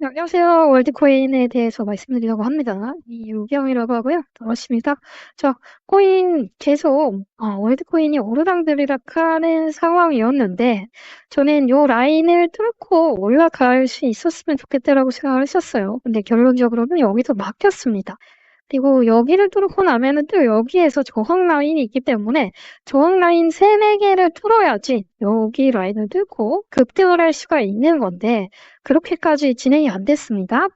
네, 안녕하세요. 월드코인에 대해서 말씀드리려고 합니다. 이유경이라고 하고요. 반갑습니다. 자, 코인 계속 어, 월드코인이 오르락내리락 하는 상황이었는데 저는 요 라인을 뚫고 올라갈 수 있었으면 좋겠다라고 생각을 했었어요. 근데 결론적으로는 여기서 막혔습니다. 그리고 여기를 뚫고 나면은 또 여기에서 저항 라인이 있기 때문에 저항 라인 3, 4개를 뚫어야지 여기 라인을 뚫고 급등을 할 수가 있는 건데 그렇게까지 진행이 안 됐습니다.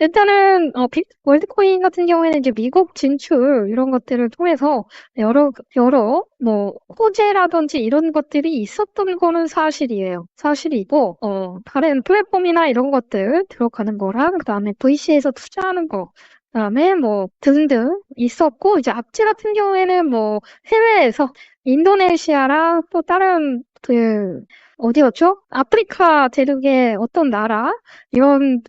일단은 어, 월드코인 같은 경우에는 이제 미국 진출 이런 것들을 통해서 여러 여러 뭐 호재라든지 이런 것들이 있었던 거는 사실이에요. 사실이고 어, 다른 플랫폼이나 이런 것들 들어가는 거랑 그다음에 VC에서 투자하는 거 그다음에 뭐 등등 있었고 이제 악재 같은 경우에는 뭐 해외에서 인도네시아랑 또 다른 그 어디였죠? 아프리카 대륙의 어떤 나라 이런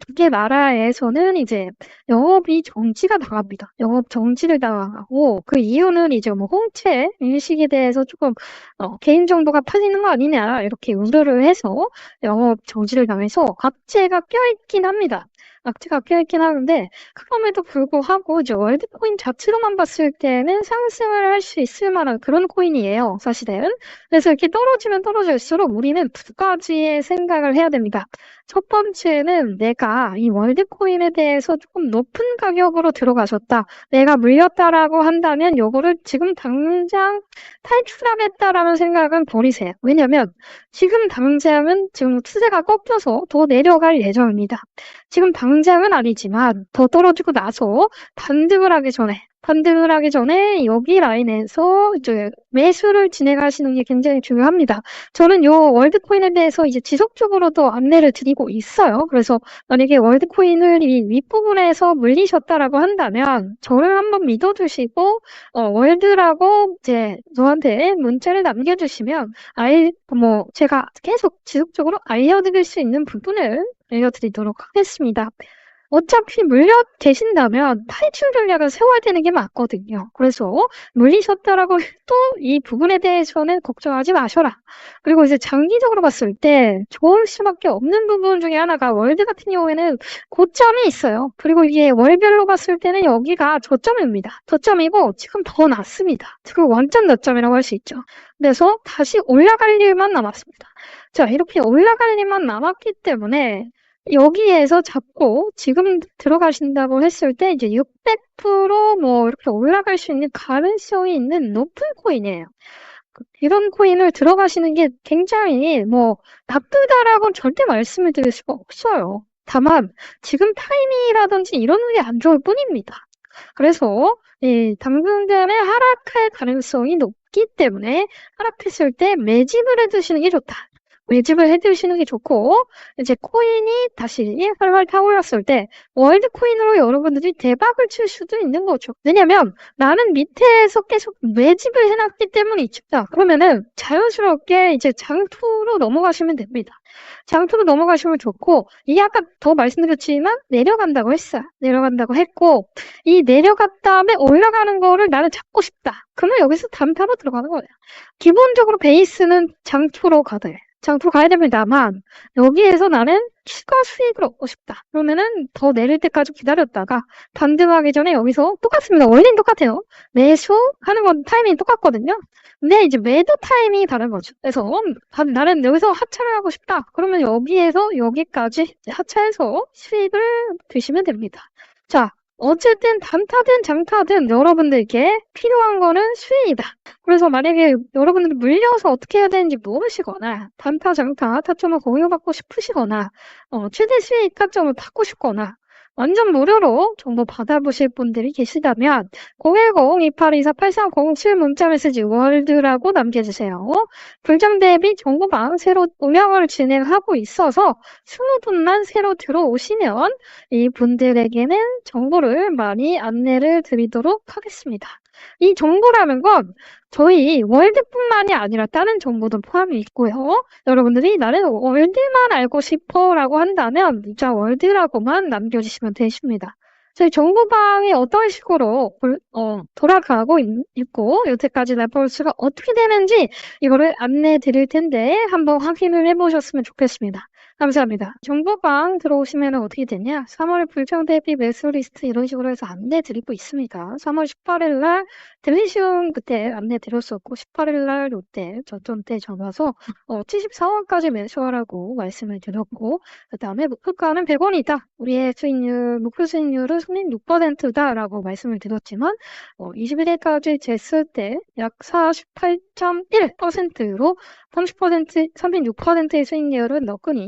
두개 나라에서는 이제 영업이 정지가 당합니다. 영업 정지를 당하고 그 이유는 이제 뭐 홍채 인식에 대해서 조금 어, 개인 정보가 팔리는 거 아니냐 이렇게 우려를 해서 영업 정지를 당해서 악재가 껴있긴 합니다. 악재가 껴있긴 하는데 그럼에도 불구하고 이제 월드코인 자체로만 봤을 때는 상승을 할 수 있을 만한 그런 코인이에요. 사실은. 그래서 이렇게 떨어지면 떨어질수록 우리는 두 가지의 생각을 해야 됩니다. 첫 번째는 내가 이 월드코인에 대해서 조금 높은 가격으로 들어가셨다. 내가 물렸다라고 한다면 요거를 지금 당장 탈출하겠다라는 생각은 버리세요. 왜냐면 지금 당장은 지금 추세가 꺾여서 더 내려갈 예정입니다. 지금 당장은 아니지만 더 떨어지고 나서 반등을 하기 전에 반등을 하기 전에 여기 라인에서 이제 매수를 진행하시는 게 굉장히 중요합니다. 저는 요 월드코인에 대해서 이제 지속적으로도 안내를 드리고 있어요. 그래서 만약에 월드코인을 이 윗부분에서 물리셨다라고 한다면 저를 한번 믿어주시고 어, 월드라고 이제 저한테 문자를 남겨주시면 아예 뭐 제가 계속 지속적으로 알려드릴 수 있는 부분을 알려드리도록 하겠습니다. 어차피 물려 계신다면 탈출 전략을 세워야 되는 게 맞거든요. 그래서 물리셨다라고 해도 이 부분에 대해서는 걱정하지 마셔라. 그리고 이제 장기적으로 봤을 때 좋을 수밖에 없는 부분 중에 하나가 월드 같은 경우에는 고점이 있어요. 그리고 이게 월별로 봤을 때는 여기가 저점입니다. 저점이고 지금 더 낮습니다. 지금 완전 낮점이라고 할 수 있죠. 그래서 다시 올라갈 일만 남았습니다. 자, 이렇게 올라갈 일만 남았기 때문에 여기에서 잡고 지금 들어가신다고 했을 때 이제 600%뭐 이렇게 올라갈 수 있는 가능성이 있는 높은 코인이에요. 이런 코인을 들어가시는 게 굉장히 뭐 나쁘다라고 절대 말씀을 드릴 수가 없어요. 다만 지금 타이밍이라든지 이런 게 안 좋을 뿐입니다. 그래서 이 당근전에 하락할 가능성이 높기 때문에 하락했을 때 매집을 해두시는 게 좋다. 매집을 해두시는 게 좋고 이제 코인이 다시 활활 타올랐을 때 월드 코인으로 여러분들이 대박을 칠 수도 있는 거죠. 왜냐면 나는 밑에서 계속 매집을 해놨기 때문이죠. 자 그러면은 자연스럽게 이제 장투로 넘어가시면 됩니다. 장투로 넘어가시면 좋고 이게 아까 더 말씀드렸지만 내려간다고 했어요. 내려간다고 했고 이 내려갔 다음에 올라가는 거를 나는 잡고 싶다. 그러면 여기서 담타로 들어가는 거예요. 기본적으로 베이스는 장투로 가야 장투 가야 됩니다만 여기에서 나는 추가 수익을 얻고 싶다. 그러면은 더 내릴 때까지 기다렸다가 반등하기 전에 여기서 똑같습니다. 원리는 똑같아요. 매수 하는 건 타이밍이 똑같거든요. 근데 이제 매도 타이밍이 다른 거죠. 그래서 나는 여기서 하차를 하고 싶다. 그러면 여기에서 여기까지 하차해서 수익을 드시면 됩니다. 자, 어쨌든 단타든 장타든 여러분들께 필요한 거는 수익이다. 그래서 만약에 여러분들이 물려서 어떻게 해야 되는지 모르시거나 단타, 장타, 타점을 공유받고 싶으시거나 어, 최대 수익 타점을 받고 싶거나 완전 무료로 정보 받아보실 분들이 계시다면 010-2824-8307 문자메시지 월드라고 남겨주세요. 불점 대비 정보방 새로 운영을 진행하고 있어서 20분만 새로 들어오시면 이 분들에게는 정보를 많이 안내를 드리도록 하겠습니다. 이 정보라는 건 저희 월드뿐만이 아니라 다른 정보도 포함이 있고요. 여러분들이 나는 월드만 알고 싶어 라고 한다면 문자 월드라고만 남겨주시면 되십니다. 저희 정보방이 어떤 식으로 어, 돌아가고 있, 고 여태까지 레퍼런스가 어떻게 되는지 이거를 안내 드릴 텐데 한번 확인을 해보셨으면 좋겠습니다. 감사합니다. 정보방 들어오시면 어떻게 되냐? 3월 불평 대비 매수 리스트 이런 식으로 해서 안내 드리고 있습니다. 3월 18일 날 델리시움 그때 안내 드렸었고 18일 날 롯데 저점 때 전화서 어, 74원까지 매수하라고 말씀을 드렸고 그 다음에 목표가는 100원이다. 우리의 수익률 목표 수익률은 36%다라고 말씀을 드렸지만 어, 21일까지 쟀을 때 약 48.1%로 30% 36%의 수익률은 너끈히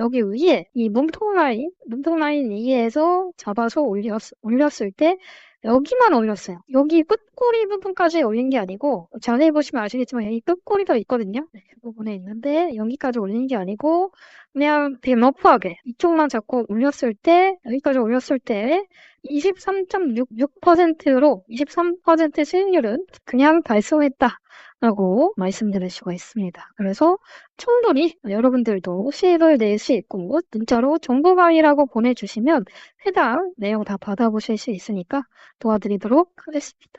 여기 위에, 이 몸통 라인, 몸통 라인 위에서 잡아서 올렸, 올렸을 때, 여기만 올렸어요. 여기 끝꼬리 부분까지 올린 게 아니고, 자세히 보시면 아시겠지만, 여기 끝꼬리가 있거든요. 네, 그 부분에 있는데, 여기까지 올린 게 아니고, 그냥 되게 러프하게, 이쪽만 잡고 올렸을 때, 여기까지 올렸을 때, 23.66%로 23% 수익률은 그냥 달성했다라고 말씀드릴 수가 있습니다. 그래서 충분히 여러분들도 수익을 낼수 있고 문자로 정보 강의라고 보내주시면 해당 내용 다 받아보실 수 있으니까 도와드리도록 하겠습니다.